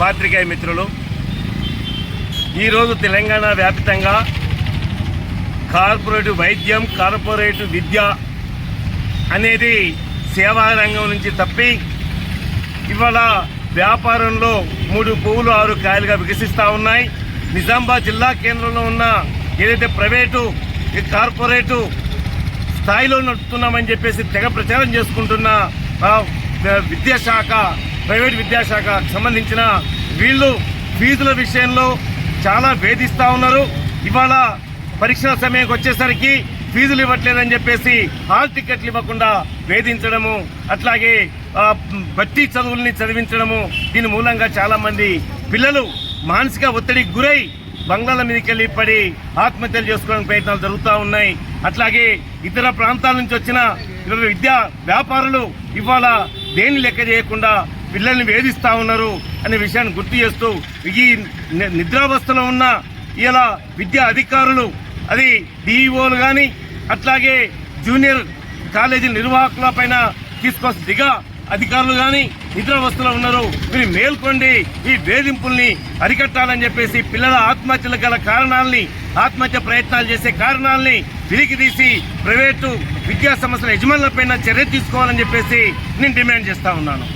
పాత్రికేయ మిత్రులు ఈరోజు తెలంగాణ వ్యాప్తంగా కార్పొరేట్ వైద్యం కార్పొరేట్ విద్య అనేది సేవా రంగం నుంచి తప్పి ఇవాళ వ్యాపారంలో మూడు పువ్వులు ఆరు కాయలుగా వికసిస్తూ ఉన్నాయి. నిజామాబాద్ జిల్లా కేంద్రంలో ఉన్న ఏదైతే ప్రైవేటు ఈ కార్పొరేటు స్థాయిలో నడుపుతున్నామని చెప్పేసి తెగ ప్రచారం చేసుకుంటున్న విద్యాశాఖ ప్రైవేట్ విద్యాశాఖకు సంబంధించిన వీళ్ళు ఫీజుల విషయంలో చాలా వేధిస్తూ ఉన్నారు. ఇవాళ పరీక్షల సమయానికి వచ్చేసరికి ఫీజులు ఇవ్వట్లేదని చెప్పేసి హాల్ టికెట్లు ఇవ్వకుండా వేధించడము అట్లాగే బట్టి చదువుల్ని చదివించడము దీని మూలంగా చాలామంది పిల్లలు మానసిక ఒత్తిడికి గురై బంగ్లాల మీదకి వెళ్ళి పడి ఆత్మహత్యలు చేసుకోవడానికి ప్రయత్నాలు జరుగుతూ ఉన్నాయి. అట్లాగే ఇతర ప్రాంతాల నుంచి వచ్చిన విద్యా వ్యాపారులు ఇవాళ దేని లెక్క చేయకుండా పిల్లల్ని వేధిస్తా ఉన్నారు అనే విషయాన్ని గుర్తు చేస్తూ ఈ నిద్రావస్థలో ఉన్న ఇలా విద్యా అధికారులు అది డిఈఓలు కానీ అట్లాగే జూనియర్ కాలేజీ నిర్వాహకుల పైన తీసుకోవాల్సిన దిగా అధికారులు కానీ నిద్రావస్థలో ఉన్నారు. మీరు మేల్కొండి ఈ వేధింపుల్ని అరికట్టాలని చెప్పేసి పిల్లల ఆత్మహత్యలు గల కారణాలని ఆత్మహత్య ప్రయత్నాలు చేసే కారణాలని వెలికి తీసి ప్రైవేటు విద్యా సంస్థల యజమానులపైన చర్య తీసుకోవాలని చెప్పేసి నేను డిమాండ్ చేస్తా ఉన్నాను.